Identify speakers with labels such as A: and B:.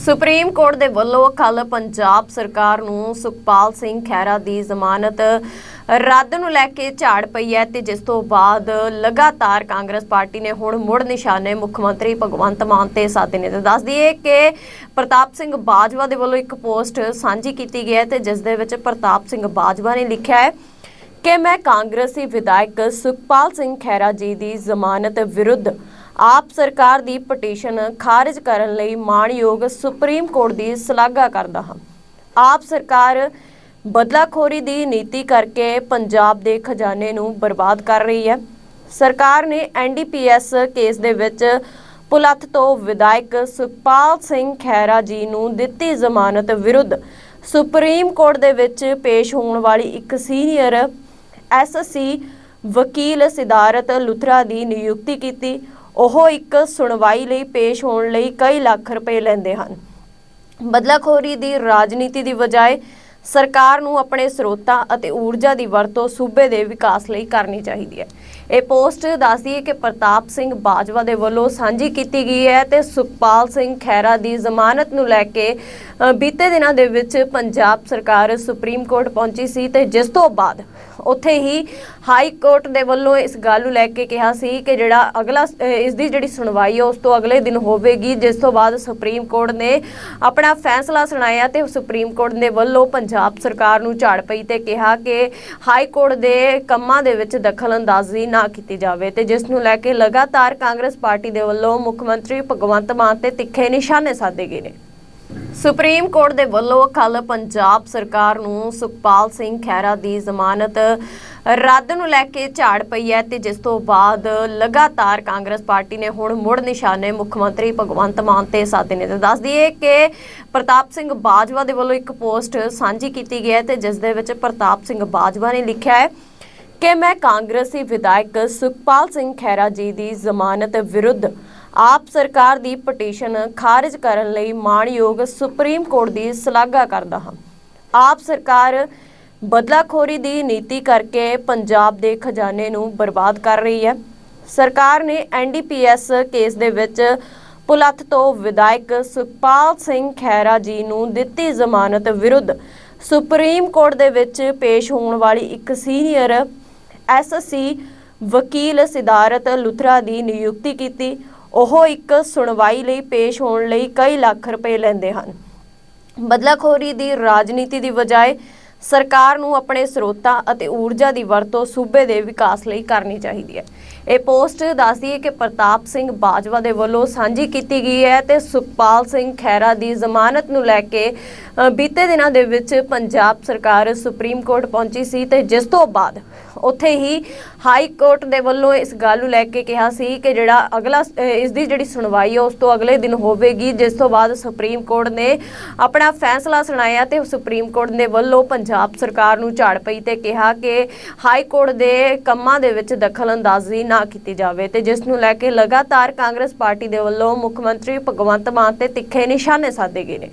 A: Supreme court ਦੇ ਵੱਲੋਂ ਕੱਲ ਪੰਜਾਬ ਸਰਕਾਰ ਨੂੰ ਸੁਖਪਾਲ ਸਿੰਘ ਖਹਿਰਾ ਦੀ ਜ਼ਮਾਨਤ ਰੱਦ ਨੂੰ ਲੈ ਕੇ ਝਾੜ ਪਈ ਹੈ ਤੇ ਜਿਸ ਤੋਂ ਬਾਅਦ ਲਗਾਤਾਰ ਕਾਂਗਰਸ ਪਾਰਟੀ ਨੇ ਹੁਣ ਮੁੜ ਨਿਸ਼ਾਨੇ ਮੁੱਖ ਮੰਤਰੀ ਭਗਵੰਤ ਮਾਨ ਤੇ ਸਾਧੇ ਨੇ ਤੇ ਦੱਸ ਦਈਏ ਕਿ ਪ੍ਰਤਾਪ ਸਿੰਘ ਬਾਜਵਾ ਦੇ ਵੱਲੋਂ ਇੱਕ ਪੋਸਟ ਸਾਂਝੀ ਕੀਤੀ ਗਈ ਹੈ ਤੇ ਜਿਸ ਦੇ ਵਿੱਚ ਪ੍ਰਤਾਪ ਸਿੰਘ ਬਾਜਵਾ ਨੇ ਲਿਖਿਆ ਹੈ ਕਿ ਮੈਂ ਕਾਂਗਰਸੀ ਵਿਧਾਇਕ ਸੁਖਪਾਲ ਸਿੰਘ ਖਹਿਰਾ ਜੀ ਦੀ ਜ਼ਮਾਨਤ ਵਿਰੁੱਧ ਆਪ ਸਰਕਾਰ ਦੀ ਪਟੀਸ਼ਨ ਖਾਰਜ ਕਰਨ ਲਈ ਮਾਣਯੋਗ ਸੁਪਰੀਮ ਕੋਰਟ ਦੀ ਸ਼ਲਾਘਾ ਕਰਦਾ ਹਾਂ। ਆਪ ਸਰਕਾਰ ਬਦਲਾਖੋਰੀ ਦੀ ਨੀਤੀ ਕਰਕੇ ਪੰਜਾਬ ਦੇ ਖਜ਼ਾਨੇ ਨੂੰ ਬਰਬਾਦ ਕਰ ਰਹੀ ਹੈ। ਸਰਕਾਰ ਨੇ ਐਨਡੀਪੀਐਸ ਕੇਸ ਦੇ ਵਿੱਚ ਪੁਲੱਥ ਤੋਂ ਵਿਧਾਇਕ ਸੁਖਪਾਲ ਸਿੰਘ ਖਹਿਰਾ ਜੀ ਨੂੰ ਦਿੱਤੀ ਜ਼ਮਾਨਤ ਵਿਰੁੱਧ ਸੁਪਰੀਮ ਕੋਰਟ ਦੇ ਵਿੱਚ ਪੇਸ਼ ਹੋਣ ਵਾਲੀ ਇੱਕ ਸੀਨੀਅਰ ਐਸਸੀ ਵਕੀਲ ਸਿਦਾਰਤ ਲੁਥਰਾ ਦੀ ਨਿਯੁਕਤੀ ਕੀਤੀ। ਉਹ ਇੱਕ ਸੁਣਵਾਈ ਲਈ ਪੇਸ਼ ਹੋਣ ਲਈ ਕਈ ਲੱਖ ਰੁਪਏ ਲੈਂਦੇ ਹਨ। ਬਦਲਾਖੋਰੀ ਦੀ ਰਾਜਨੀਤੀ ਦੀ ਬਜਾਏ ਸਰਕਾਰ ਨੂੰ ਆਪਣੇ ਸਰੋਤਾਂ ਅਤੇ ਊਰਜਾ ਦੀ ਵਰਤੋਂ ਸੂਬੇ ਦੇ ਵਿਕਾਸ ਲਈ ਕਰਨੀ ਚਾਹੀਦੀ ਹੈ। ਇਹ ਪੋਸਟ ਦੱਸਦੀ ਹੈ ਕਿ ਪ੍ਰਤਾਪ ਸਿੰਘ ਬਾਜਵਾ ਦੇ ਵੱਲੋਂ ਸਾਂਝੀ ਕੀਤੀ ਗਈ ਹੈ ਤੇ ਸੁਖਪਾਲ ਸਿੰਘ ਖਹਿਰਾ ਦੀ ਜ਼ਮਾਨਤ ਨੂੰ ਲੈ ਕੇ ਬੀਤੇ ਦਿਨਾਂ ਦੇ ਵਿੱਚ ਪੰਜਾਬ ਸਰਕਾਰ ਸੁਪਰੀਮ ਕੋਰਟ ਪਹੁੰਚੀ ਸੀ ਤੇ ਜਿਸ ਤੋਂ ਬਾਅਦ ਉੱਥੇ ਹੀ ਹਾਈ ਕੋਰਟ ਦੇ ਵੱਲੋਂ ਇਸ ਗੱਲ ਨੂੰ ਲੈ ਕੇ ਕਿਹਾ ਸੀ ਕਿ ਜਿਹੜਾ ਅਗਲਾ ਅ, ਇਸ ਦੀ ਜਿਹੜੀ ਸੁਣਵਾਈ ਹੈ ਉਸ ਤੋਂ ਅਗਲੇ ਦਿਨ ਹੋਵੇਗੀ ਜਿਸ ਤੋਂ ਬਾਅਦ ਸੁਪਰੀਮ ਕੋਰਟ ਨੇ ਆਪਣਾ ਫੈਸਲਾ ਸੁਣਾਇਆ ਤੇ ਸੁਪਰੀਮ ਕੋਰਟ ਦੇ ਵੱਲੋਂ ਪੰਜਾਬ ਸਰਕਾਰ ਨੂੰ ਝਾੜ ਪਈ ਤੇ ਕਿਹਾ ਕਿ ਹਾਈ ਕੋਰਟ ਦੇ ਕੰਮਾਂ ਦੇ ਵਿੱਚ ਦਖਲਅੰਦਾਜ਼ੀ ਨਾ ਕੀਤੀ ਜਾਵੇ ਤੇ ਜਿਸ ਨੂੰ ਲੈ ਕੇ ਲਗਾਤਾਰ ਕਾਂਗਰਸ ਪਾਰਟੀ ਦੇ ਵੱਲੋਂ ਮੁੱਖ ਮੰਤਰੀ ਭਗਵੰਤ ਮਾਨ ਤੇ ਤਿੱਖੇ ਨਿਸ਼ਾਨੇ ਸਾਧੇ ਗਏ ਨੇ। ਸੁਪਰੀਮ ਕੋਰਟ ਦੇ ਵੱਲੋਂ ਕੱਲ ਪੰਜਾਬ ਸਰਕਾਰ ਨੂੰ ਸੁਖਪਾਲ ਸਿੰਘ ਖਹਿਰਾ ਦੀ ਜ਼ਮਾਨਤ ਰੱਦ ਨੂੰ ਲੈ ਕੇ ਝਾੜ ਪਈ ਹੈ ਤੇ ਜਿਸ ਤੋਂ ਬਾਅਦ ਲਗਾਤਾਰ ਕਾਂਗਰਸ ਪਾਰਟੀ ਨੇ ਹੁਣ ਮੁੜ ਨਿਸ਼ਾਨੇ ਮੁੱਖ ਮੰਤਰੀ ਭਗਵੰਤ ਮਾਨ ਤੇ ਸਾਧੇ ਨੇ। ਤੇ ਦੱਸ ਦਈਏ ਕਿ ਪ੍ਰਤਾਪ ਸਿੰਘ ਬਾਜਵਾ ਦੇ ਵੱਲੋਂ ਇੱਕ ਪੋਸਟ ਸਾਂਝੀ ਕੀਤੀ ਗਈ ਹੈ ਤੇ ਜਿਸ ਦੇ ਵਿੱਚ ਪ੍ਰਤਾਪ ਸਿੰਘ ਬਾਜਵਾ ਨੇ ਲਿਖਿਆ ਹੈ ਕਿ ਮੈਂ ਕਾਂਗਰਸੀ ਵਿਧਾਇਕ ਸੁਖਪਾਲ ਸਿੰਘ ਖਹਿਰਾ ਜੀ ਦੀ ਜ਼ਮਾਨਤ ਵਿਰੁੱਧ ਆਪ ਸਰਕਾਰ ਦੀ ਪਟੀਸ਼ਨ ਖਾਰਜ ਕਰਨ ਲਈ ਮਾਣਯੋਗ ਸੁਪਰੀਮ ਕੋਰਟ ਦੀ ਸ਼ਲਾਘਾ ਕਰਦਾ ਹਾਂ। ਆਪ ਸਰਕਾਰ ਬਦਲਾਖੋਰੀ ਦੀ ਨੀਤੀ ਕਰਕੇ ਪੰਜਾਬ ਦੇ ਖਜ਼ਾਨੇ ਨੂੰ ਬਰਬਾਦ ਕਰ ਰਹੀ ਹੈ। ਸਰਕਾਰ ਨੇ ਐਨਡੀਪੀਐਸ ਕੇਸ ਦੇ ਵਿੱਚ ਪੁਲੱਥ ਤੋਂ ਵਿਧਾਇਕ ਸੁਖਪਾਲ ਸਿੰਘ ਖਹਿਰਾ ਜੀ ਨੂੰ ਦਿੱਤੀ ਜ਼ਮਾਨਤ ਵਿਰੁੱਧ ਸੁਪਰੀਮ ਕੋਰਟ ਦੇ ਵਿੱਚ ਪੇਸ਼ ਹੋਣ ਵਾਲੀ ਇੱਕ ਸੀਨੀਅਰ ਐਸਸੀ ਵਕੀਲ ਸਿਦਾਰਤ ਲੁਥਰਾ ਦੀ ਨਿਯੁਕਤੀ ਕੀਤੀ। ਉਹ ਇੱਕ ਸੁਣਵਾਈ ਲਈ ਪੇਸ਼ ਹੋਣ ਲਈ ਕਈ ਲੱਖ ਰੁਪਏ ਲੈਂਦੇ ਹਨ। ਬਦਲਾਖੋਰੀ ਦੀ ਰਾਜਨੀਤੀ ਦੀ ਬਜਾਏ ਸਰਕਾਰ ਨੂੰ ਆਪਣੇ ਸਰੋਤਾਂ ਅਤੇ ਊਰਜਾ ਦੀ ਵਰਤੋਂ ਸੂਬੇ ਦੇ ਵਿਕਾਸ ਲਈ ਕਰਨੀ ਚਾਹੀਦੀ ਹੈ। ਇਹ ਪੋਸਟ ਦੱਸਦੀ ਹੈ ਕਿ ਪ੍ਰਤਾਪ ਸਿੰਘ ਬਾਜਵਾ ਦੇ ਵੱਲੋਂ ਸਾਂਝੀ ਕੀਤੀ ਗਈ ਹੈ ਤੇ ਸੁਖਪਾਲ ਸਿੰਘ ਖਹਿਰਾ ਦੀ ਜ਼ਮਾਨਤ ਨੂੰ ਲੈ ਕੇ ਬੀਤੇ ਦਿਨਾਂ ਦੇ ਵਿੱਚ ਪੰਜਾਬ ਸਰਕਾਰ ਸੁਪਰੀਮ ਕੋਰਟ ਪਹੁੰਚੀ ਸੀ ਤੇ ਜਿਸ ਤੋਂ ਬਾਅਦ ਉੱਥੇ ਹੀ ਹਾਈ ਕੋਰਟ ਦੇ ਵੱਲੋਂ ਇਸ ਗੱਲ ਨੂੰ ਲੈ ਕੇ ਕਿਹਾ ਸੀ ਕਿ ਜਿਹੜਾ ਅਗਲਾ ਅ, ਇਸ ਦੀ ਜਿਹੜੀ ਸੁਣਵਾਈ ਹੈ ਉਸ ਤੋਂ ਅਗਲੇ ਦਿਨ ਹੋਵੇਗੀ ਜਿਸ ਤੋਂ ਬਾਅਦ ਸੁਪਰੀਮ ਕੋਰਟ ਨੇ ਆਪਣਾ ਫੈਸਲਾ ਸੁਣਾਇਆ ਤੇ ਸੁਪਰੀਮ ਕੋਰਟ ਦੇ ਵੱਲੋਂ ਪੰਜਾਬ ਸਰਕਾਰ ਨੂੰ ਝਾੜ ਪਈ ਤੇ ਕਿਹਾ ਕਿ ਹਾਈ ਕੋਰਟ ਦੇ ਕੰਮਾਂ ਦੇ ਵਿੱਚ ਦਖਲ ਅੰਦਾਜ਼ੀ ਨਾ ਕੀਤੀ ਜਾਵੇ ਤੇ ਜਿਸ ਨੂੰ ਲੈ ਕੇ ਲਗਾਤਾਰ ਕਾਂਗਰਸ ਪਾਰਟੀ ਦੇ ਵੱਲੋਂ ਮੁੱਖ ਮੰਤਰੀ ਭਗਵੰਤ ਮਾਨ ਤੇ ਤਿੱਖੇ ਨਿਸ਼ਾਨੇ ਸਾਧੇ ਗਏ ਨੇ।